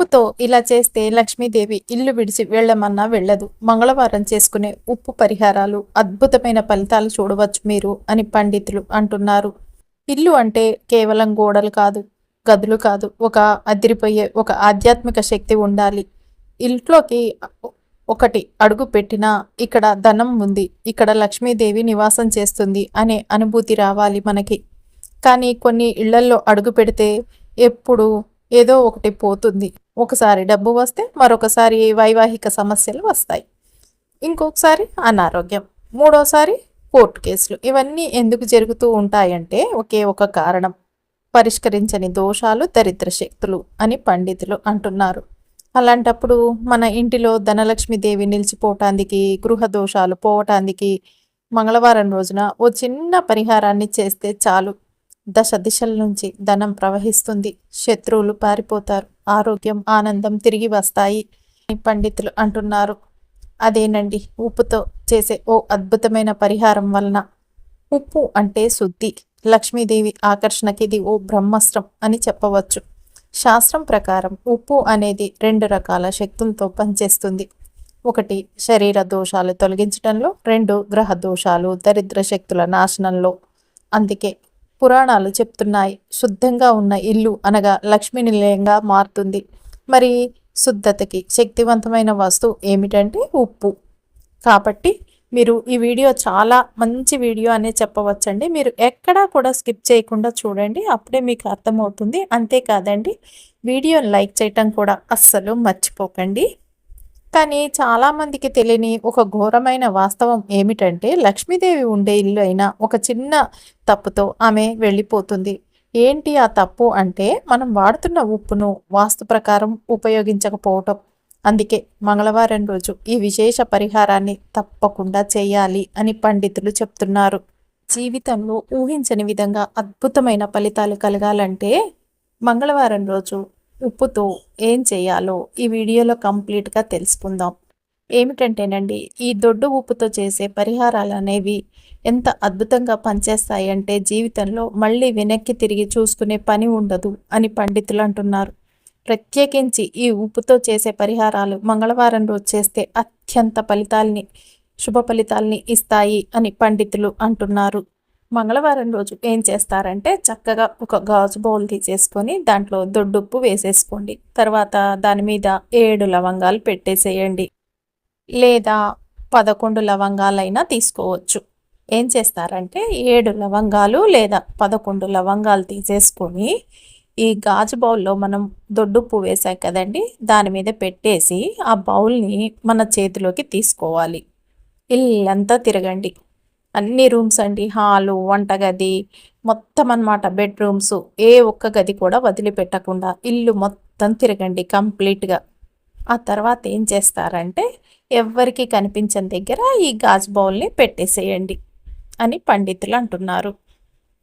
ఉప్పుతో ఇలా చేస్తే లక్ష్మీదేవి ఇల్లు విడిచి వెళ్ళమన్నా వెళ్ళదు. మంగళవారం చేసుకునే ఉప్పు పరిహారాలు అద్భుతమైన ఫలితాలు చూడవచ్చు మీరు అని పండితులు అంటున్నారు. ఇల్లు అంటే కేవలం గోడలు కాదు గదులు కాదు ఒక అదిరిపోయే ఒక ఆధ్యాత్మిక శక్తి ఉండాలి. ఇంట్లోకి ఒకటి అడుగు పెట్టినా ఇక్కడ ధనం ఉంది ఇక్కడ లక్ష్మీదేవి నివాసం చేస్తుంది అనే అనుభూతి రావాలి మనకి. కానీ కొన్ని ఇళ్ళల్లో అడుగు పెడితే ఎప్పుడు ఏదో ఒకటి పోతుంది. ఒకసారి డబ్బు వస్తే మరొకసారి వైవాహిక సమస్యలు వస్తాయి. ఇంకొకసారి అనారోగ్యం. మూడోసారి కోర్టు కేసులు. ఇవన్నీ ఎందుకు జరుగుతూ ఉంటాయంటే ఒకే ఒక కారణం. పరిష్కరించని దోషాలు దరిద్ర శక్తులు అని పండితులు అంటున్నారు. అలాంటప్పుడు మన ఇంటిలో ధనలక్ష్మీదేవి నిలిచిపోవటానికి గృహ దోషాలు పోవటానికి మంగళవారం రోజున ఓ చిన్న పరిహారాన్ని చేస్తే చాలు. దశ దిశల నుంచి ధనం ప్రవహిస్తుంది. శత్రువులు పారిపోతారు. ఆరోగ్యం ఆనందం తిరిగి వస్తాయి పండితులు అంటున్నారు. అదేనండి ఉప్పుతో చేసే ఓ అద్భుతమైన పరిహారం వలన. ఉప్పు అంటే శుద్ధి. లక్ష్మీదేవి ఆకర్షణకి ఇది ఓ బ్రహ్మస్త్రం అని చెప్పవచ్చు. శాస్త్రం ప్రకారం ఉప్పు అనేది రెండు రకాల శక్తులతో పనిచేస్తుంది. ఒకటి శరీర దోషాలు తొలగించడంలో రెండు గ్రహ దోషాలు దరిద్ర శక్తుల నాశనంలో. అందుకే పురాణాలు చెప్తున్నాయి. శుద్ధంగా ఉన్న ఇల్లు అనగా లక్ష్మీ నిలయంగా మారుతుంది. మరి శుద్ధతకి శక్తివంతమైన వస్తువు ఏమిటంటే ఉప్పు. కాబట్టి మీరు ఈ వీడియో చాలా మంచి వీడియో అనే చెప్పవచ్చండి. మీరు ఎక్కడా కూడా స్కిప్ చేయకుండా చూడండి. అప్పుడే మీకు అర్థమవుతుంది. అంతేకాదండి వీడియోని లైక్ చేయటం కూడా అస్సలు మర్చిపోకండి. కానీ చాలామందికి తెలియని ఒక ఘోరమైన వాస్తవం ఏమిటంటే లక్ష్మీదేవి ఉండే ఇల్లు అయినా ఒక చిన్న తప్పుతో ఆమె వెళ్ళిపోతుంది. ఏంటి ఆ తప్పు అంటే మనం వాడుతున్న ఉప్పును వాస్తు ప్రకారం ఉపయోగించకపోవటం. అందుకే మంగళవారం రోజు ఈ విశేష పరిహారాన్ని తప్పకుండా చేయాలి అని పండితులు చెప్తున్నారు. జీవితంలో ఊహించని విధంగా అద్భుతమైన ఫలితాలు కలగాలంటే మంగళవారం రోజు ఉప్పుతో ఏం చేయాలో ఈ వీడియోలో కంప్లీట్గా తెలుసుకుందాం. ఏమిటంటేనండి ఈ దొడ్డు ఉప్పుతో చేసే పరిహారాలు అనేవి ఎంత అద్భుతంగా పనిచేస్తాయి అంటే జీవితంలో మళ్ళీ వెనక్కి తిరిగి చూసుకునే పని ఉండదు అని పండితులు అంటున్నారు. ప్రత్యేకించి ఈ ఉప్పుతో చేసే పరిహారాలు మంగళవారం రోజు చేస్తే అత్యంత ఫలితాల్ని శుభ ఫలితాల్ని ఇస్తాయి అని పండితులు అంటున్నారు. మంగళవారం రోజు ఏం చేస్తారంటే చక్కగా ఒక గాజు బౌల్ తీసేసుకొని దాంట్లో దొడ్డుప్పు వేసేసుకోండి. తర్వాత దాని మీద ఏడు లవంగాలు పెట్టేసేయండి. లేదా పదకొండు లవంగాలైనా తీసుకోవచ్చు. ఏం చేస్తారంటే ఏడు లవంగాలు లేదా పదకొండు లవంగాలు తీసేసుకొని ఈ గాజు బౌల్లో మనం దొడ్డుప్పు వేసాం కదండి దాని మీద పెట్టేసి ఆ బౌల్ని మన చేతిలోకి తీసుకోవాలి. ఇల్లంతా తిరగండి. అన్ని రూమ్స్ అండి. హాలు వంటగది మొత్తం అనమాట బెడ్రూమ్స్ ఏ ఒక్క గది కూడా వదిలిపెట్టకుండా ఇల్లు మొత్తం తిరగండి కంప్లీట్గా. ఆ తర్వాత ఏం చేస్తారంటే ఎవరికి కనిపించని దగ్గర ఈ గాజు బౌల్ని పెట్టేసేయండి అని పండితులు అంటున్నారు.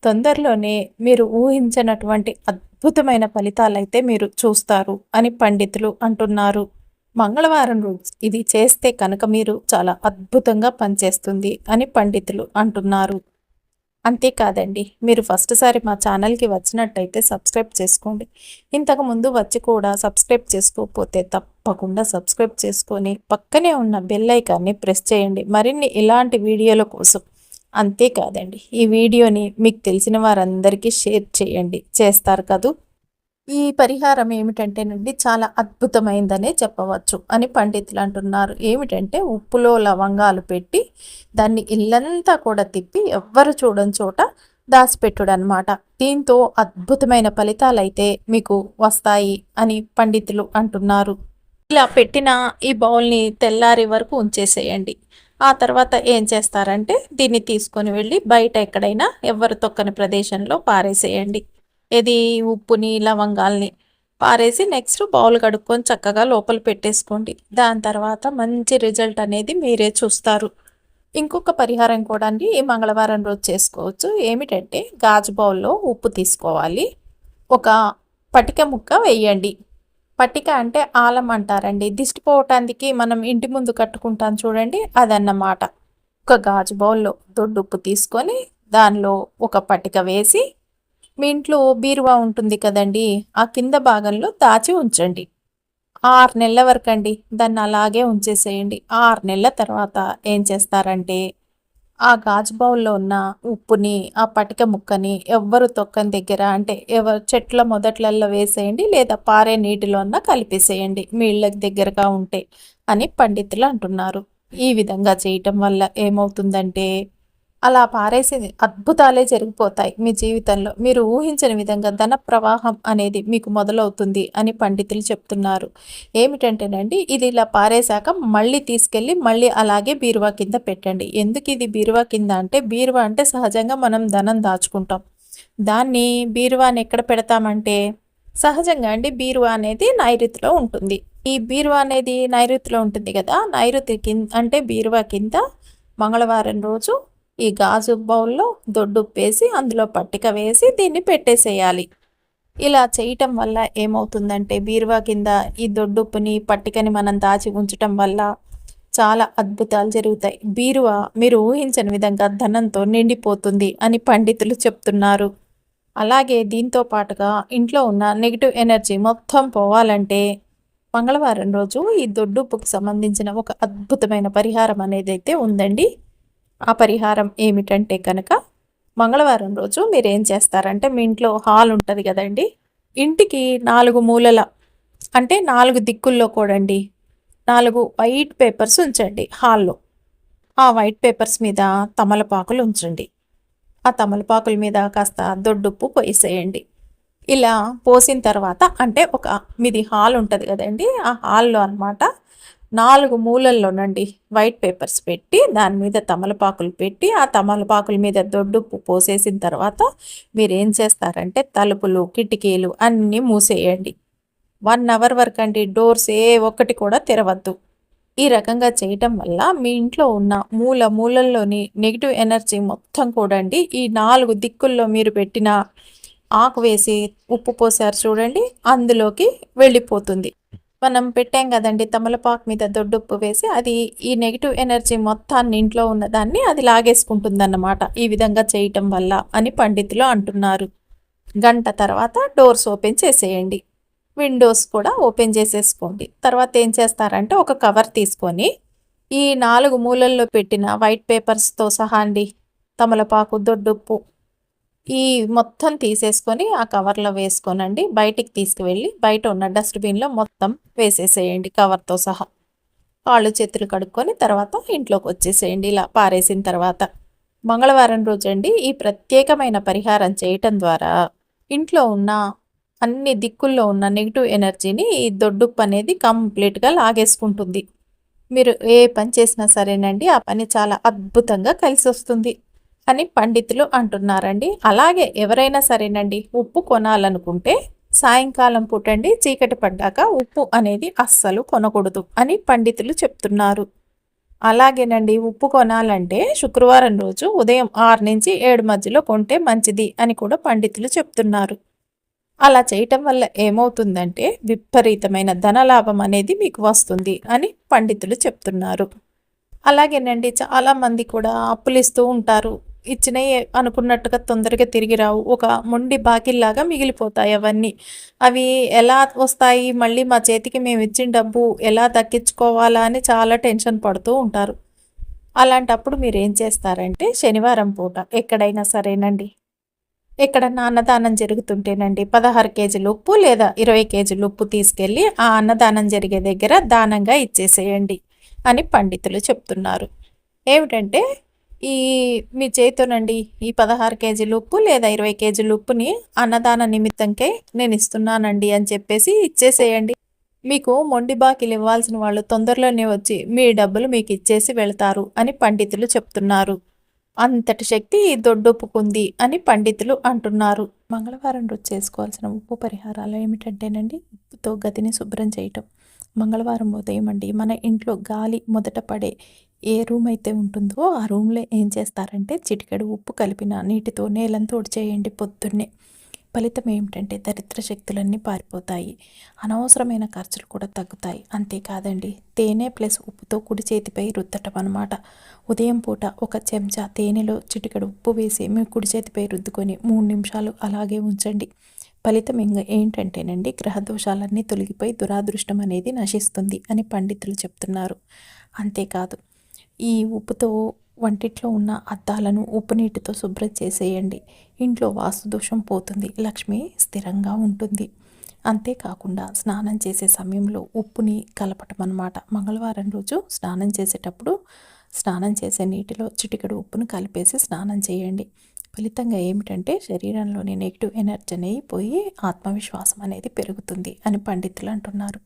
తొందరలోనే మీరు ఊహించినటువంటి అద్భుతమైన ఫలితాలైతే మీరు చూస్తారు అని పండితులు అంటున్నారు. మంగళవారం రోజు ఇది చేస్తే కనుక మీరు చాలా అద్భుతంగా పనిచేస్తుంది అని పండితులు అంటున్నారు. అంతేకాదండి మీరు ఫస్ట్ సారి మా ఛానల్కి వచ్చినట్టయితే సబ్స్క్రైబ్ చేసుకోండి. ఇంతకు ముందు వచ్చి కూడా సబ్స్క్రైబ్ చేసుకోకపోతే తప్పకుండా సబ్స్క్రైబ్ చేసుకొని పక్కనే ఉన్న బెల్ ఐకాన్ని ప్రెస్ చేయండి. మరిన్ని ఇలాంటి వీడియోల కోసం అంతేకాదండి ఈ వీడియోని మీకు తెలిసిన వారందరికీ షేర్ చేయండి. చేస్తారు కదూ? ఈ పరిహారం ఏమిటంటేనండి చాలా అద్భుతమైందనే చెప్పవచ్చు అని పండితులు అంటున్నారు. ఏమిటంటే ఉప్పులో లవంగాలు పెట్టి దాన్ని ఇల్లంతా కూడా తిప్పి ఎవ్వరు చూడని చోట దాచిపెట్టుడనమాట దీంతో అద్భుతమైన ఫలితాలు అయితే మీకు వస్తాయి అని పండితులు అంటున్నారు. ఇలా పెట్టిన ఈ బౌల్ని తెల్లారి వరకు ఉంచేసేయండి. ఆ తర్వాత ఏం చేస్తారంటే దీన్ని తీసుకొని వెళ్ళి బయట ఎక్కడైనా ఎవరు తొక్కని ప్రదేశంలో పారేసేయండి. ఇది ఉప్పుని లవంగాల్ని పారేసి నెక్స్ట్ బౌల్ కడుక్కొని చక్కగా లోపల పెట్టేసుకోండి. దాని తర్వాత మంచి రిజల్ట్ అనేది మీరే చూస్తారు. ఇంకొక పరిహారం కూడా అండి ఈ మంగళవారం రోజు చేసుకోవచ్చు. ఏమిటంటే గాజు బౌల్లో ఉప్పు తీసుకోవాలి. ఒక పటిక ముక్క వేయండి. పట్టిక అంటే ఆలం అంటారండి. దిష్టిపోవటానికి మనం ఇంటి ముందు కట్టుకుంటాం చూడండి అదన్నమాట. ఒక గాజు బౌల్లో దొడ్డు ఉప్పు తీసుకొని దానిలో ఒక పట్టిక వేసి మీ ఇంట్లో బీరువా ఉంటుంది కదండి ఆ కింద భాగంలో దాచి ఉంచండి. ఆరు నెలల వరకు అండి దాన్ని అలాగే ఉంచేసేయండి. ఆరు నెలల తర్వాత ఏం చేస్తారంటే ఆ గాజు బౌల్లో ఉన్న ఉప్పుని ఆ పటిక ముక్కని ఎవ్వరు తొక్కని దగ్గర అంటే ఎవరు చెట్ల మొదట్లలో వేసేయండి లేదా పారే నీటిలో అన్నా కలిపేసేయండి. మీ దగ్గరగా ఉంటే అని పండితులు అంటున్నారు. ఈ విధంగా చేయటం వల్ల ఏమవుతుందంటే అలా పారేసి అద్భుతాలే జరిగిపోతాయి మీ జీవితంలో. మీరు ఊహించని విధంగా ధన ప్రవాహం అనేది మీకు మొదలవుతుంది అని పండితులు చెప్తున్నారు. ఏమిటంటేనండి ఇది ఇలా పారేశాక మళ్ళీ తీసుకెళ్ళి మళ్ళీ అలాగే బీరువా కింద పెట్టండి. ఎందుకు ఇది బీరువా కింద అంటే బీరువా అంటే సహజంగా మనం ధనం దాచుకుంటాం. దాన్ని బీరువాని ఎక్కడ పెడతామంటే సహజంగా అండి బీరువా అనేది నైరుతిలో ఉంటుంది. ఈ బీరువా అనేది నైరుతిలో ఉంటుంది కదా నైరుతి కింద అంటే బీరువా కింద మంగళవారం రోజు ఈ గాజు బౌల్లో దొడ్డుప్పేసి అందులో పట్టిక వేసి దీన్ని పెట్టేసేయాలి. ఇలా చేయటం వల్ల ఏమవుతుందంటే బీరువా కింద ఈ దొడ్డుప్పుని పట్టికని మనం దాచి ఉంచటం వల్ల చాలా అద్భుతాలు జరుగుతాయి. బీరువా మీరు ఊహించని విధంగా ధనంతో నిండిపోతుంది అని పండితులు చెప్తున్నారు. అలాగే దీంతో పాటుగా ఇంట్లో ఉన్న నెగిటివ్ ఎనర్జీ మొత్తం పోవాలంటే మంగళవారం రోజు ఈ దొడ్డుప్పుకు సంబంధించిన ఒక అద్భుతమైన పరిహారం అనేది అయితే ఉందండి. ఆ పరిహారం ఏమిటంటే కనుక మంగళవారం రోజు మీరు ఏం చేస్తారంటే మీ ఇంట్లో హాల్ ఉంటుంది కదండి. ఇంటికి నాలుగు మూలల అంటే నాలుగు దిక్కుల్లో కూడండి నాలుగు వైట్ పేపర్స్ ఉంచండి హాల్లో. ఆ వైట్ పేపర్స్ మీద తమలపాకులు ఉంచండి. ఆ తమలపాకుల మీద కాస్త దొడ్డుప్పు పోసేయండి. ఇలా పోసిన తర్వాత అంటే ఒక మీది హాల్ ఉంటుంది కదండి. ఆ హాల్లో అనమాట నాలుగు మూలల్లోనండి వైట్ పేపర్స్ పెట్టి దాని మీద తమలపాకులు పెట్టి ఆ తమలపాకుల మీద దొడ్డుప్పు పోసేసిన తర్వాత మీరు ఏం చేస్తారంటే తలుపులు కిటికీలు అన్నీ మూసేయండి. వన్ అవర్ వరకు అండి డోర్స్ ఏ ఒక్కటి కూడా తెరవద్దు. ఈ రకంగా చేయటం వల్ల మీ ఇంట్లో ఉన్న మూల మూలల్లోని నెగిటివ్ ఎనర్జీ మొత్తం కూడా అండి ఈ నాలుగు దిక్కుల్లో మీరు పెట్టిన ఆకు వేసి ఉప్పు పోసారు చూడండి అందులోకి వెళ్ళిపోతుంది. మనం పెట్టాం కదండి తమలపాకు మీద దొడ్డుప్పు వేసి అది ఈ నెగిటివ్ ఎనర్జీ మొత్తాన్ని ఇంట్లో ఉన్న దాన్ని అది లాగేసుకుంటుందన్నమాట. ఈ విధంగా చేయటం వల్ల అని పండితులు అంటున్నారు. గంట తర్వాత డోర్స్ ఓపెన్ చేసేయండి. విండోస్ కూడా ఓపెన్ చేసేసుకోండి. తర్వాత ఏం చేస్తారంటే ఒక కవర్ తీసుకొని ఈ నాలుగు మూలల్లో పెట్టిన వైట్ పేపర్స్తో సహా అండి తమలపాకు దొడ్డుప్పు ఈ మొత్తం తీసేసుకొని ఆ కవర్లో వేసుకోనండి. బయటికి తీసుకువెళ్ళి బయట ఉన్న డస్ట్బిన్లో మొత్తం వేసేసేయండి కవర్తో సహా. కాళ్ళు చేతులు కడుక్కొని తర్వాత ఇంట్లోకి వచ్చేసేయండి ఇలా పారేసిన తర్వాత. మంగళవారం రోజండి ఈ ప్రత్యేకమైన పరిహారం చేయటం ద్వారా ఇంట్లో ఉన్న అన్ని దిక్కుల్లో ఉన్న నెగిటివ్ ఎనర్జీని ఈ దొడ్డుప్పు అనేది కంప్లీట్గా లాగేసుకుంటుంది. మీరు ఏ పని చేసినా సరేనండి ఆ పని చాలా అద్భుతంగా కలిసి వస్తుంది అని పండితులు అంటున్నారండి. అలాగే ఎవరైనా సరేనండి ఉప్పు కొనాలనుకుంటే సాయంకాలం పూటండి చీకటి పడ్డాక ఉప్పు అనేది అస్సలు కొనకూడదు అని పండితులు చెప్తున్నారు. అలాగేనండి ఉప్పు కొనాలంటే శుక్రవారం రోజు ఉదయం ఆరు నుంచి ఏడు మధ్యలో కొంటే మంచిది అని కూడా పండితులు చెప్తున్నారు. అలా చేయటం వల్ల ఏమవుతుందంటే విపరీతమైన ధనలాభం అనేది మీకు వస్తుంది అని పండితులు చెప్తున్నారు. అలాగేనండి చాలామంది కూడా అప్పులు ఇస్తూ ఉంటారు. ఇచ్చినవి అనుకున్నట్టుగా తొందరగా తిరిగి రావు. ఒక మొండి బాకిల్లాగా మిగిలిపోతాయి అవన్నీ. అవి ఎలా వస్తాయి? మళ్ళీ మా చేతికి మేము ఇచ్చిన డబ్బు ఎలా దక్కించుకోవాలా అని చాలా టెన్షన్ పడుతూ ఉంటారు. అలాంటప్పుడు మీరు ఏం చేస్తారంటే శనివారం పూట ఎక్కడైనా సరేనండి. ఎక్కడన్నా అన్నదానం జరుగుతుంటేనండి పదహారు కేజీలు ఉప్పు లేదా ఇరవై కేజీలు ఉప్పు తీసుకెళ్ళి ఆ అన్నదానం జరిగే దగ్గర దానంగా ఇచ్చేసేయండి అని పండితులు చెప్తున్నారు. ఏమిటంటే ఈ మీ చేతితోనండి ఈ పదహారు కేజీలు ఉప్పు లేదా ఇరవై కేజీలు ఉప్పుని అన్నదాన నిమిత్తంకే నేను ఇస్తున్నానండి అని చెప్పేసి ఇచ్చేసేయండి. మీకు మొండి బాకీలు ఇవ్వాల్సిన వాళ్ళు తొందరలోనే వచ్చి మీ డబ్బులు మీకు ఇచ్చేసి వెళ్తారు అని పండితులు చెప్తున్నారు. అంతటి శక్తి ఈ అని పండితులు అంటున్నారు. మంగళవారం రోజు చేసుకోవాల్సిన ఉప్పు పరిహారాలు ఏమిటంటేనండి ఉప్పుతో గదిని శుభ్రం చేయటం. మంగళవారం ఉదయం అండి మన ఇంట్లో గాలి మొదట పడే ఏ రూమ్ అయితే ఉంటుందో ఆ రూమ్లో ఏం చేస్తారంటే చిటికెడు ఉప్పు కలిపిన నీటితో నేలంతో చేయండి పొద్దున్నే. ఫలితం ఏమిటంటే దరిద్ర శక్తులన్నీ పారిపోతాయి. అనవసరమైన ఖర్చులు కూడా తగ్గుతాయి. అంతేకాదండి తేనె ప్లస్ ఉప్పుతో కుడి చేతిపై రుద్దటం అనమాట ఉదయం పూట ఒక చెంచా తేనెలో చిటికెడు ఉప్పు వేసి మీ కుడి చేతిపై రుద్దుకొని మూడు నిమిషాలు అలాగే ఉంచండి. ఫలితం ఇంకా ఏంటంటేనండి గ్రహ దోషాలన్నీ తొలగిపోయి దురాదృష్టం అనేది నశిస్తుంది అని పండితులు చెప్తున్నారు. అంతేకాదు ఈ ఉప్పుతో వంటిట్లో ఉన్న అద్దాలను ఉప్పు నీటితో శుభ్రం చేసేయండి. ఇంట్లో వాస్తు దోషం పోతుంది. లక్ష్మి స్థిరంగా ఉంటుంది. అంతేకాకుండా స్నానం చేసే సమయంలో ఉప్పుని కలపటం అన్నమాట మంగళవారం రోజు స్నానం చేసేటప్పుడు స్నానం చేసే నీటిలో చిటికెడు ఉప్పును కలిపేసి స్నానం చేయండి. ఫలితంగా ఏమిటంటే శరీరంలోని నెగిటివ్ ఎనర్జీ అనేది పోయి ఆత్మవిశ్వాసం అనేది పెరుగుతుంది అని పండితులు అంటున్నారు.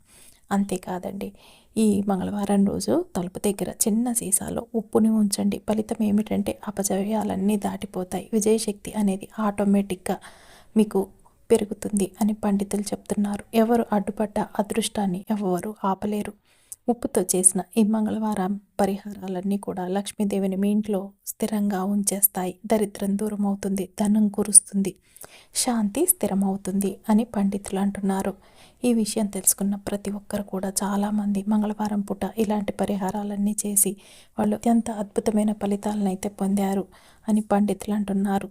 అంతేకాదండి. ఈ మంగళవారం రోజు తలుపు దగ్గర చిన్న సీసాలో ఉప్పుని ఉంచండి. ఫలితం ఏమిటంటే అపజయాలన్నీ దాటిపోతాయి. విజయశక్తి అనేది ఆటోమేటిక్గా మీకు పెరుగుతుంది అని పండితులు చెప్తున్నారు. ఎవరు అడ్డుపడ్డ అదృష్టాన్ని ఎవరు ఆపలేరు. ఉప్పుతో చేసిన ఈ మంగళవారం పరిహారాలన్నీ కూడా లక్ష్మీదేవిని మీ ఇంట్లో స్థిరంగా ఉంచేస్తాయి. దరిద్రం దూరం అవుతుంది ధనం కురుస్తుంది శాంతి స్థిరమవుతుంది అని పండితులు అంటున్నారు. ఈ విషయం తెలుసుకున్న ప్రతి ఒక్కరు కూడా చాలామంది మంగళవారం పూట ఇలాంటి పరిహారాలన్నీ చేసి వాళ్ళు అత్యంత అద్భుతమైన ఫలితాలనైతే పొందారు అని పండితులు అంటున్నారు.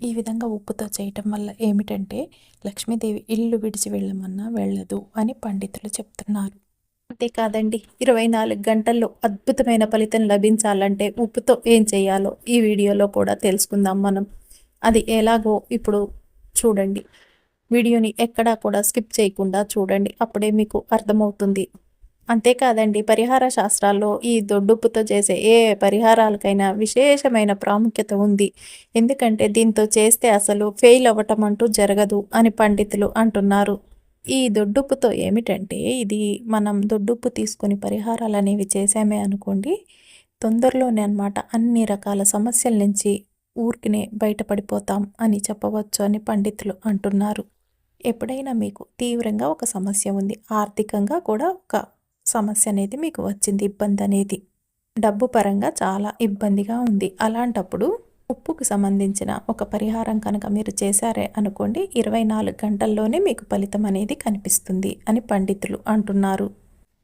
ఈ విధంగా ఉప్పుతో చేయటం వల్ల ఏమిటంటే లక్ష్మీదేవి ఇల్లు విడిచి వెళ్ళమన్నా వెళ్ళదు అని పండితులు చెప్తున్నారు. అంతేకాదండి. ఇరవై నాలుగు గంటల్లో అద్భుతమైన ఫలితం లభించాలంటే ఉప్పుతో ఏం చేయాలో ఈ వీడియోలో కూడా తెలుసుకుందాం మనం. అది ఎలాగో ఇప్పుడు చూడండి. వీడియోని ఎక్కడా కూడా స్కిప్ చేయకుండా చూడండి. అప్పుడే మీకు అర్థమవుతుంది. అంతేకాదండి పరిహార శాస్త్రాల్లో ఈ దొడ్డుప్పుతో చేసే ఏ పరిహారాలకైనా విశేషమైన ప్రాముఖ్యత ఉంది. ఎందుకంటే దీంతో చేస్తే అసలు ఫెయిల్ అవ్వటం అంటూ జరగదు అని పండితులు అంటున్నారు. ఈ దొడ్డుప్పుతో ఏమిటంటే ఇది మనం దొడ్డుప్పు తీసుకొని పరిహారాలు అనేవి చేసామే అనుకోండి తొందరలోనే అనమాట అన్ని రకాల సమస్యల నుంచి ఊరికినే బయటపడిపోతాం అని చెప్పవచ్చు అని పండితులు అంటున్నారు. ఎప్పుడైనా మీకు తీవ్రంగా ఒక సమస్య ఉంది ఆర్థికంగా కూడా ఒక సమస్య అనేది మీకు వచ్చింది ఇబ్బంది అనేది. డబ్బు పరంగా చాలా ఇబ్బందిగా ఉంది. అలాంటప్పుడు ఉప్పుకు సంబంధించిన ఒక పరిహారం కనుక మీరు చేశారే అనుకోండి ఇరవై నాలుగు గంటల్లోనే మీకు ఫలితం అనేది కనిపిస్తుంది అని పండితులు అంటున్నారు.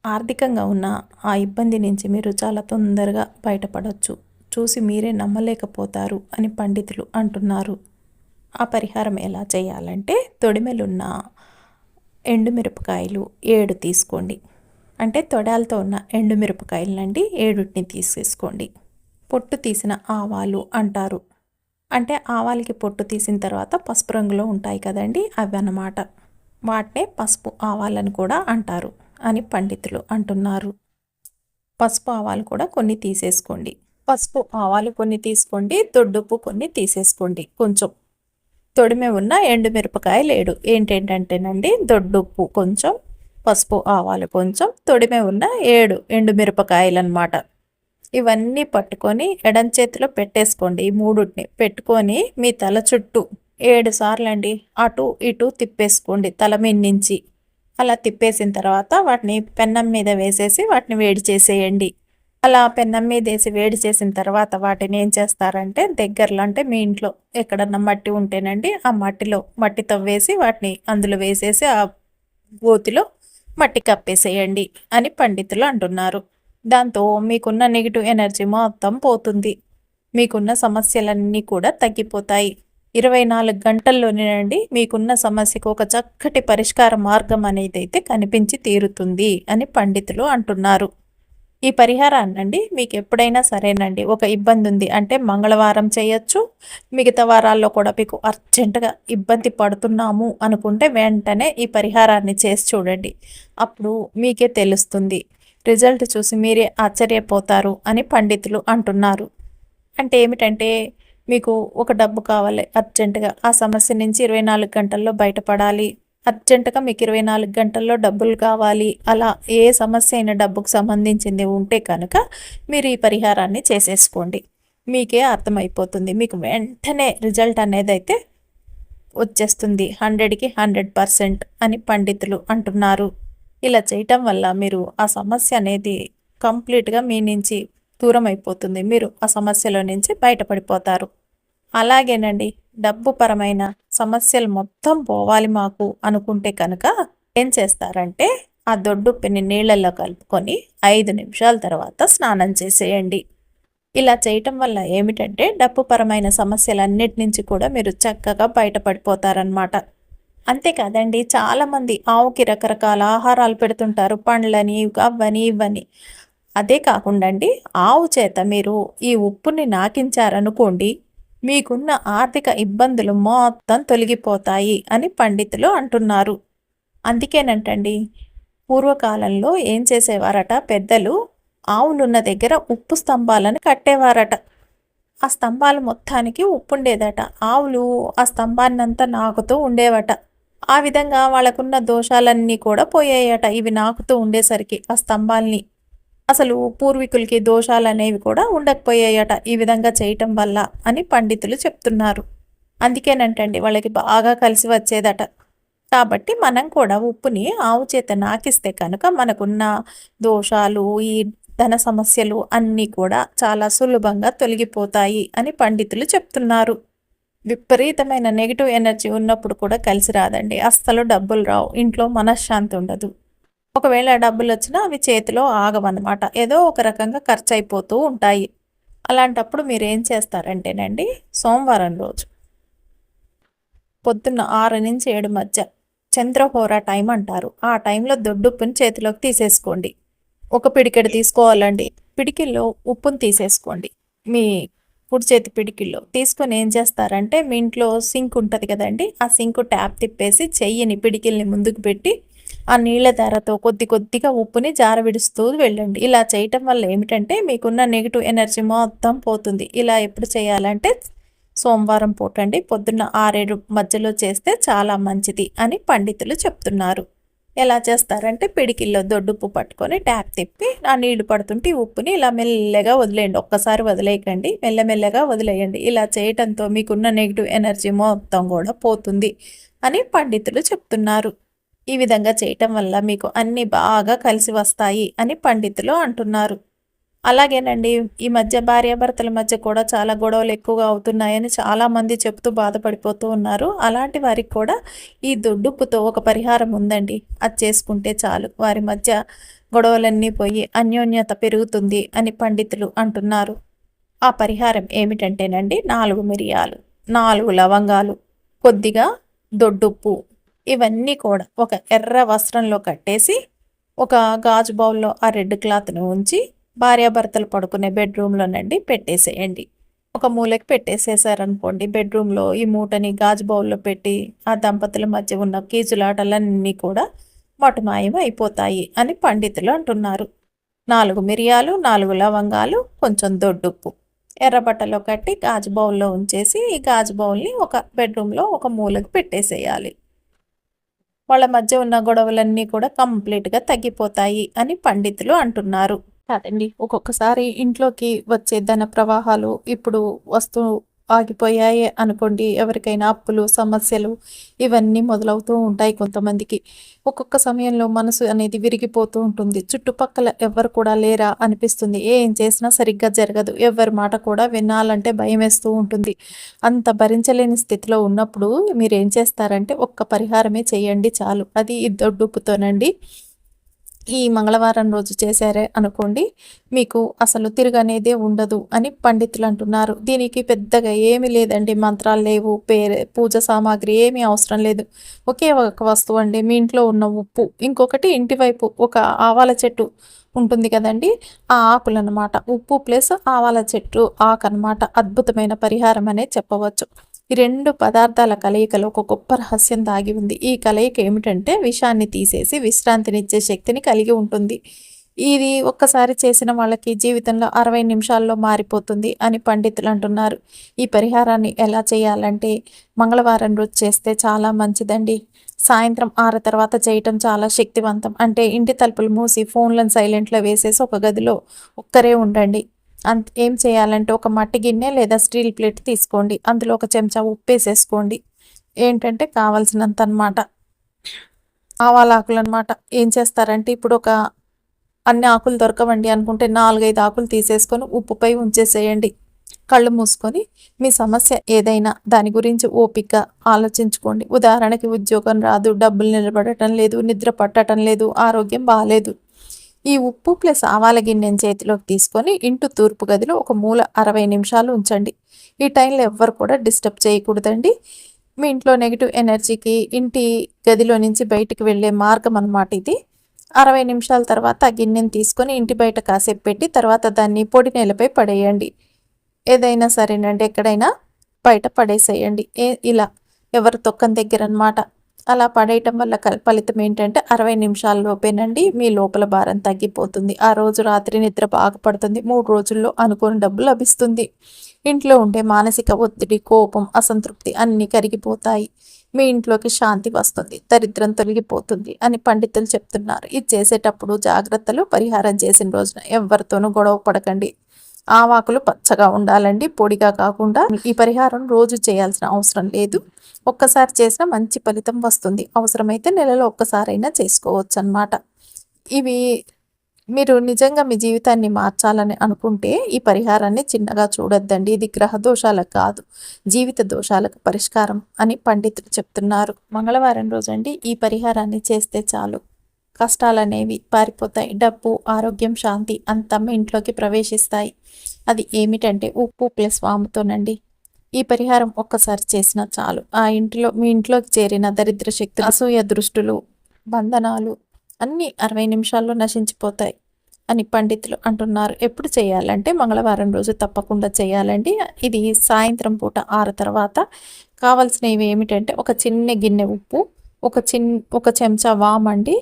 ఆర్థికంగా ఉన్న ఆ ఇబ్బంది నుంచి మీరు చాలా తొందరగా బయటపడవచ్చు చూసి మీరే నమ్మలేకపోతారు అని పండితులు అంటున్నారు. ఆ పరిహారం ఎలా చేయాలంటే తొడిమెలున్న ఎండుమిరపకాయలు ఏడు తీసుకోండి. అంటే తొడాలతో ఉన్న ఎండుమిరపకాయలనండి ఏడుటిని తీసేసుకోండి. పొట్టు తీసిన ఆవాలు అంటారు. అంటే ఆవాలకి పొట్టు తీసిన తర్వాత పసుపు రంగులో ఉంటాయి కదండి అవి అన్నమాట. వాటినే పసుపు ఆవాలని కూడా అంటారు అని పండితులు అంటున్నారు. పసుపు ఆవాలు కూడా కొన్ని తీసేసుకోండి. పసుపు ఆవాలు కొన్ని తీసుకోండి దొడ్డుప్పు కొన్ని తీసేసుకోండి. కొంచెం తొడిమే ఉన్న ఎండుమిరపకాయలు ఏడు ఏంటేంటంటేనండి దొడ్డుప్పు కొంచెం పసుపు ఆవాలు కొంచెం తొడిమే ఉన్న ఏడు ఎండుమిరపకాయలు అనమాట ఇవన్నీ పట్టుకొని ఎడం చేతిలో పెట్టేసుకోండి. ఈ మూడుని పెట్టుకొని మీ తల చుట్టూ ఏడు సార్లు అండి అటు ఇటు తిప్పేసుకోండి తల మీద నుంచి. అలా తిప్పేసిన తర్వాత వాటిని పెన్నం మీద వేసేసి వాటిని వేడి చేసేయండి. అలా పెన్నం మీద వేసి వేడి చేసిన తర్వాత వాటిని ఏం చేస్తారంటే దగ్గరలో అంటే మీ ఇంట్లో ఎక్కడన్నా మట్టి ఉంటేనండి ఆ మట్టిలో మట్టి తవ్వేసి వాటిని అందులో వేసేసి ఆ గోతిలో మట్టి కప్పేసేయండి అని పండితులు అంటున్నారు. దాంతో మీకున్న నెగిటివ్ ఎనర్జీ మొత్తం పోతుంది. మీకున్న సమస్యలన్నీ కూడా తగ్గిపోతాయి. ఇరవై నాలుగు గంటల్లోనేనండి మీకున్న సమస్యకు ఒక చక్కటి పరిష్కార మార్గం అనేది అయితే కనిపించి తీరుతుంది అని పండితులు అంటున్నారు. ఈ పరిహారాన్నండి మీకు ఎప్పుడైనా సరేనండి. ఒక ఇబ్బంది ఉంది అంటే మంగళవారం చేయొచ్చు. మిగతా వారాల్లో కూడా మీకు అర్జెంటుగా ఇబ్బంది పడుతున్నాము అనుకుంటే వెంటనే ఈ పరిహారాన్ని చేసి చూడండి. అప్పుడు మీకే తెలుస్తుంది. రిజల్ట్ చూసి మీరే ఆశ్చర్యపోతారు అని పండితులు అంటున్నారు. అంటే ఏమిటంటే మీకు ఒక డబ్బు కావాలి అర్జెంటుగా. ఆ సమస్య నుంచి ఇరవై నాలుగు గంటల్లో బయటపడాలి. అర్జెంటుగా మీకు ఇరవై నాలుగు గంటల్లో డబ్బులు కావాలి. అలా ఏ సమస్య అయినా డబ్బుకు సంబంధించింది ఉంటే కనుక మీరు ఈ పరిహారాన్ని చేసేసుకోండి. మీకే అర్థమైపోతుంది. మీకు వెంటనే రిజల్ట్ అనేది అయితే వచ్చేస్తుంది. హండ్రెడ్కి హండ్రెడ్ పర్సెంట్ అని పండితులు అంటున్నారు. ఇలా చేయటం వల్ల మీరు ఆ సమస్య అనేది కంప్లీట్గా మీ నుంచి దూరం అయిపోతుంది మీరు ఆ సమస్యలో నుంచి బయటపడిపోతారు. అలాగేనండి. డబ్బు పరమైన సమస్యలు మొత్తం పోవాలి మాకు అనుకుంటే కనుక ఏం చేస్తారంటే ఆ దొడ్డు నీళ్ళల్లో కలుపుకొని ఐదు నిమిషాల తర్వాత స్నానం చేసేయండి. ఇలా చేయటం వల్ల ఏమిటంటే డబ్బు పరమైన సమస్యలన్నిటి నుంచి కూడా మీరు చక్కగా బయటపడిపోతారనమాట అంతేకాదండి చాలామంది ఆవుకి రకరకాల ఆహారాలు పెడుతుంటారు. పండ్లని అవ్వని ఇవ్వని. అదే కాకుండా అండి ఆవు చేత మీరు ఈ ఉప్పుని నాకించారనుకోండి మీకున్న ఆర్థిక ఇబ్బందులు మొత్తం తొలగిపోతాయి అని పండితులు అంటున్నారు. అందుకేనంటండి పూర్వకాలంలో ఏం చేసేవారట? పెద్దలు ఆవులున్న దగ్గర ఉప్పు స్తంభాలను కట్టేవారట. ఆ స్తంభాలు మొత్తానికి ఉప్పు ఉండేదట ఆవులు ఆ స్తంభాన్నంతా నాకుతూ ఉండేవట. ఆ విధంగా వాళ్ళకున్న దోషాలన్నీ కూడా పోయాయట. ఇవి నాకుతూ ఉండేసరికి ఆ స్తంభాల్ని అసలు పూర్వీకులకి దోషాలు అనేవి కూడా ఉండకపోయాయట ఈ విధంగా చేయటం వల్ల అని పండితులు చెప్తున్నారు. అందుకేనంటండి వాళ్ళకి బాగా కలిసి వచ్చేదట. కాబట్టి మనం కూడా ఉప్పుని ఆవు చేత నాకిస్తే కనుక మనకున్న దోషాలు ఈ ధన సమస్యలు అన్నీ కూడా చాలా సులభంగా తొలగిపోతాయి అని పండితులు చెప్తున్నారు. విపరీతమైన నెగిటివ్ ఎనర్జీ ఉన్నప్పుడు కూడా కలిసి రాదండి. అస్సలు డబ్బులు రావు. ఇంట్లో మనశ్శాంతి ఉండదు. ఒకవేళ డబ్బులు వచ్చినా అవి చేతిలో ఆగవన్నమాట. ఏదో ఒక రకంగా ఖర్చు అయిపోతూ ఉంటాయి. అలాంటప్పుడు మీరు ఏం చేస్తారంటేనండి సోమవారం రోజు పొద్దున్న ఆరు నుంచి ఏడు మధ్య చంద్రహోర టైం అంటారు. ఆ టైంలో దొడ్డుప్పుని చేతిలోకి తీసేసుకోండి. ఒక పిడికెడు తీసుకోవాలండి. పిడికిల్లో ఉప్పును తీసేసుకోండి. మీ కుడి చేతి పిడికిల్లో తీసుకొని ఏం చేస్తారంటే మీ ఇంట్లో సింక్ ఉంటుంది కదండి ఆ సింక్ ట్యాప్ తిప్పేసి చెయ్యిని పిడికిల్ని ముందుకు పెట్టి ఆ నీళ్ళ ధారతో కొద్ది కొద్దిగా ఉప్పుని జార విడుస్తూ వెళ్ళండి. ఇలా చేయటం వల్ల ఏమిటంటే మీకున్న నెగిటివ్ ఎనర్జీ మొత్తం పోతుంది. ఇలా ఎప్పుడు చేయాలంటే సోమవారం పూటండి పొద్దున్న ఆరేడు మధ్యలో చేస్తే చాలా మంచిది అని పండితులు చెప్తున్నారు. ఎలా చేస్తారంటే పిడికిల్లో దొడ్డుప్పు పట్టుకొని ట్యాప్ తిప్పి ఆ నీళ్ళు పడుతుంటే ఉప్పుని ఇలా మెల్లగా వదిలేయండి. ఒక్కసారి వదిలేయకండి. మెల్లమెల్లగా వదిలేయండి. ఇలా చేయటంతో మీకున్న నెగిటివ్ ఎనర్జీ మొత్తం కూడా పోతుంది అని పండితులు చెప్తున్నారు. ఈ విధంగా చేయటం వల్ల మీకు అన్నీ బాగా కలిసి వస్తాయి అని పండితులు అంటున్నారు. అలాగేనండి. ఈ మధ్య భార్యాభర్తల మధ్య కూడా చాలా గొడవలు ఎక్కువగా అవుతున్నాయని చాలామంది చెప్తూ బాధపడిపోతూ ఉన్నారు. అలాంటి వారికి కూడా ఈ దుడ్డుప్పుతో ఒక పరిహారం ఉందండి. అది చేసుకుంటే చాలు. వారి మధ్య గొడవలన్నీ పోయి అన్యోన్యత పెరుగుతుంది అని పండితులు అంటున్నారు. ఆ పరిహారం ఏమిటంటేనండి నాలుగు మిరియాలు నాలుగు లవంగాలు కొద్దిగా దొడ్డుప్పు ఇవన్నీ కూడా ఒక ఎర్ర వస్త్రంలో కట్టేసి ఒక గాజు బౌల్లో ఆ రెడ్ క్లాత్ను ఉంచి భార్యాభర్తలు పడుకునే బెడ్రూమ్లోనండి పెట్టేసేయండి. ఒక మూలకి పెట్టేసేసారనుకోండి బెడ్రూమ్లో ఈ మూటని గాజు బౌల్లో పెట్టి ఆ దంపతుల మధ్య ఉన్న కీచులాటలన్నీ కూడా మటుమాయం అయిపోతాయి అని పండితులు అంటున్నారు. నాలుగు మిరియాలు నాలుగు లవంగాలు కొంచెం దొడ్డుప్పు. ఎర్రబట్టలో కట్టి గాజు బౌల్లో ఉంచేసి ఈ గాజు బౌల్ని ఒక బెడ్రూమ్లో ఒక మూలకి పెట్టేసేయాలి. వాళ్ళ మధ్య ఉన్న గొడవలన్నీ కూడా కంప్లీట్గా తగ్గిపోతాయి అని పండితులు అంటున్నారు. కాదండి. ఒక్కొక్కసారి ఇంట్లోకి వచ్చే ధన ప్రవాహాలు ఇప్పుడు వస్తూ ఆగిపోయాయి అనుకోండి. ఎవరికైనా అప్పులు సమస్యలు ఇవన్నీ మొదలవుతూ ఉంటాయి కొంతమందికి. ఒక్కొక్క సమయంలో మనసు అనేది విరిగిపోతూ ఉంటుంది. చుట్టుపక్కల ఎవరు కూడా లేరా అనిపిస్తుంది. ఏం చేసినా సరిగ్గా జరగదు. ఎవరి మాట కూడా వినాలంటే భయం వేస్తూ ఉంటుంది. అంత భరించలేని స్థితిలో ఉన్నప్పుడు మీరు ఏం చేస్తారంటే ఒక్క పరిహారమే చేయండి చాలు. అది దొడ్డుప్పుతోనండి. ఈ మంగళవారం రోజు చేశారే అనుకోండి మీకు అసలు తిరగనేదే ఉండదు అని పండితులు అంటున్నారు. దీనికి పెద్దగా ఏమీ లేదండి మంత్రాలు లేవు పేరే పూజ సామాగ్రి ఏమీ అవసరం లేదు. ఒకే ఒక వస్తువు అండి మీ ఇంట్లో ఉన్న ఉప్పు. ఇంకొకటి ఇంటి వైపు ఒక ఆవాల చెట్టు ఉంటుంది కదండి ఆ ఆకులు అనమాట ఉప్పు ప్లస్ ఆవాల చెట్టు ఆకు అనమాట అద్భుతమైన పరిహారం అనే చెప్పవచ్చు. ఈ రెండు పదార్థాల కలయికలో ఒక గొప్ప రహస్యం దాగి ఉంది. ఈ కలయిక ఏమిటంటే విషాన్ని తీసేసి విశ్రాంతినిచ్చే శక్తిని కలిగి ఉంటుంది. ఇది ఒక్కసారి చేసిన వాళ్ళకి జీవితంలో అరవై నిమిషాల్లో మారిపోతుంది అని పండితులు అంటున్నారు. ఈ పరిహారాన్ని ఎలా చేయాలంటే మంగళవారం రోజు చేస్తే చాలా మంచిదండి. సాయంత్రం ఆరు తర్వాత చేయటం చాలా శక్తివంతం. అంటే ఇంటి తలుపులు మూసి ఫోన్లను సైలెంట్లో వేసేసి ఒక గదిలో ఒక్కరే ఉండండి. అంత ఏం చేయాలంటే ఒక మట్టి గిన్నె లేదా స్టీల్ ప్లేట్ తీసుకోండి. అందులో ఒక చెంచా ఉప్పు వేసేసుకోండి. ఏంటంటే కావాల్సినంత అనమాట ఆవాల ఆకులు అనమాట ఏం చేస్తారంటే ఇప్పుడు ఒక అన్ని ఆకులు దొరకవండి అనుకుంటే నాలుగైదు ఆకులు తీసేసుకొని ఉప్పుపై ఉంచేసేయండి. కళ్ళు మూసుకొని మీ సమస్య ఏదైనా దాని గురించి ఓపిక ఆలోచించుకోండి. ఉదాహరణకి ఉద్యోగం రాదు డబ్బులు నిలబడటం లేదు నిద్ర పట్టడం లేదు ఆరోగ్యం బాగాలేదు ఈ ఉప్పు ప్లస్ ఆవాల గిన్నెని చేతిలోకి తీసుకొని ఇంటూ తూర్పు గదిలో ఒక మూల అరవై నిమిషాలు ఉంచండి. ఈ టైంలో ఎవ్వరు కూడా డిస్టర్బ్ చేయకూడదండి. మీ ఇంట్లో నెగిటివ్ ఎనర్జీకి ఇంటి గదిలో నుంచి బయటికి వెళ్ళే మార్గం అన్నమాట ఇది. అరవై నిమిషాల తర్వాత ఆ గిన్నెని తీసుకొని ఇంటి బయట కాసేపు పెట్టి తర్వాత దాన్ని పొడి నేలపై పడేయండి. ఏదైనా సరేనండి ఎక్కడైనా బయట పడేసేయండి. ఏ ఇలా ఎవరు తొక్కని దగ్గర అనమాట అలా పడేయటం వల్ల ఫలితం ఏంటంటే అరవై నిమిషాల లోపేనండి మీ లోపల భారం తగ్గిపోతుంది. ఆ రోజు రాత్రి నిద్ర బాగా పడుతుంది. మూడు రోజుల్లో అనుకోని డబ్బు లభిస్తుంది. ఇంట్లో ఉండే మానసిక ఒత్తిడి కోపం అసంతృప్తి అన్నీ కరిగిపోతాయి. మీ ఇంట్లోకి శాంతి వస్తుంది. దరిద్రం తొలగిపోతుంది అని పండితులు చెప్తున్నారు. ఇది చేసేటప్పుడు జాగ్రత్తలు పరిహారం చేసిన రోజున ఎవరితోనూ గొడవ పడకండి. ఆవాకులు పచ్చగా ఉండాలండి పొడిగా కాకుండా ఈ పరిహారం రోజు చేయాల్సిన అవసరం లేదు. ఒక్కసారి చేసినా మంచి ఫలితం వస్తుంది. అవసరమైతే నెలలో ఒక్కసారైనా చేసుకోవచ్చు అనమాట ఇవి మీరు నిజంగా మీ జీవితాన్ని మార్చాలని అనుకుంటే ఈ పరిహారాన్ని చిన్నగా చూడొద్దండి. ఇది గ్రహ దోషాలకు కాదు జీవిత దోషాలకు పరిష్కారం అని పండితులు చెప్తున్నారు. మంగళవారం రోజండి ఈ పరిహారాన్ని చేస్తే చాలు. కష్టాలనేవి పారిపోతాయి. డబ్బు ఆరోగ్యం శాంతి అంతమ్మ ఇంట్లోకి ప్రవేశిస్తాయి. అది ఏమిటంటే ఉప్పు ప్లస్ వాముతోనండి. ఈ పరిహారం ఒక్కసారి చేసినా చాలు. ఆ ఇంటిలో మీ ఇంట్లోకి చేరిన దరిద్ర శక్తులు అసూయ దృష్టులు బంధనాలు అన్నీ అరవై నిమిషాల్లో నశించిపోతాయి అని పండితులు అంటున్నారు. ఎప్పుడు చేయాలంటే మంగళవారం రోజు తప్పకుండా చేయాలండి. ఇది సాయంత్రం పూట ఆరు తర్వాత. కావాల్సినవి ఏమిటంటే ఒక చిన్న గిన్నె ఉప్పు ఒక చిన్న ఒక చెంచా వామండి.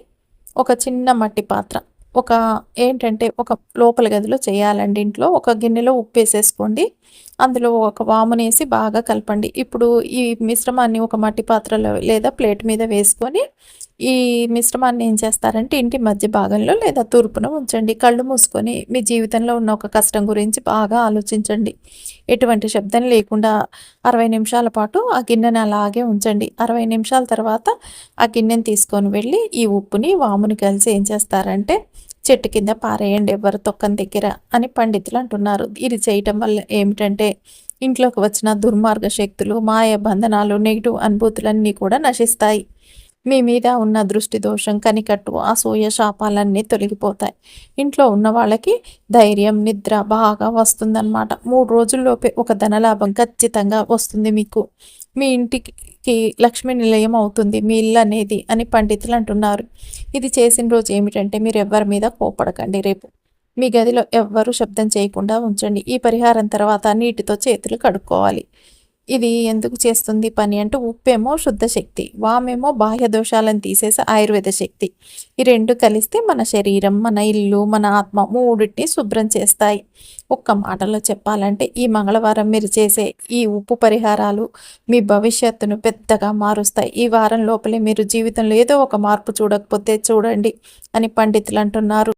ఒక చిన్న మట్టి పాత్ర. ఒక ఏంటంటే ఒక లోపల గదిలో చేయాలండి ఇంట్లో. ఒక గిన్నెలో ఉప్పు వేసేసుకోండి. అందులో ఒక వామునేసి బాగా కలపండి. ఇప్పుడు ఈ మిశ్రమాన్ని ఒక మట్టి పాత్రలో లేదా ప్లేట్ మీద వేసుకొని ఈ మిశ్రమాన్ని ఏం చేస్తారంటే ఇంటి మధ్య భాగంలో లేదా తూర్పున ఉంచండి. కళ్ళు మూసుకొని మీ జీవితంలో ఉన్న ఒక కష్టం గురించి బాగా ఆలోచించండి. ఎటువంటి శబ్దం లేకుండా అరవై నిమిషాల పాటు ఆ గిన్నెని అలాగే ఉంచండి. అరవై నిమిషాల తర్వాత ఆ గిన్నెని తీసుకొని వెళ్ళి ఈ ఉప్పుని వాముని కలిసి ఏం చేస్తారంటే చెట్టు కింద పారేయండి ఎవరు తొక్కని దగ్గర అని పండితులు అంటున్నారు. ఇది చేయటం వల్ల ఏమిటంటే ఇంట్లోకి వచ్చిన దుర్మార్గ శక్తులు మాయ బంధనాలు నెగిటివ్ అనుభూతులన్నీ కూడా నశిస్తాయి. మీ మీద ఉన్న దృష్టి దోషం కనికట్టు అసూయ శాపాలన్నీ తొలగిపోతాయి. ఇంట్లో ఉన్న వాళ్ళకి ధైర్యం నిద్ర బాగా వస్తుందన్నమాట. మూడు రోజుల్లోపే ఒక ధనలాభం ఖచ్చితంగా వస్తుంది మీకు. మీ ఇంటికి లక్ష్మీ నిలయం అవుతుంది మీ ఇల్లు అనేది అని పండితులు అంటున్నారు. ఇది చేసిన రోజు ఏమిటంటే మీరు ఎవరి మీద కోపడకండి రేపు. మీ గదిలో ఎవ్వరూ శబ్దం చేయకుండా ఉంచండి. ఈ పరిహారం తర్వాత నీటితో చేతులు కడుక్కోవాలి. ఇది ఎందుకు చేస్తుంది పని అంటే ఉప్పేమో శుద్ధ శక్తి వామేమో బాహ్య దోషాలను తీసేసే ఆయుర్వేద శక్తి. ఈ రెండు కలిస్తే మన శరీరం మన ఇల్లు మన ఆత్మ మూడింటిని శుభ్రం చేస్తాయి. ఒక్క మాటలో చెప్పాలంటే ఈ మంగళవారం మీరు చేసే ఈ ఉప్పు పరిహారాలు మీ భవిష్యత్తును పెద్దగా మారుస్తాయి. ఈ వారం లోపలే మీరు జీవితంలో ఏదో ఒక మార్పు చూడకపోతే చూడండి అని పండితులు అంటున్నారు.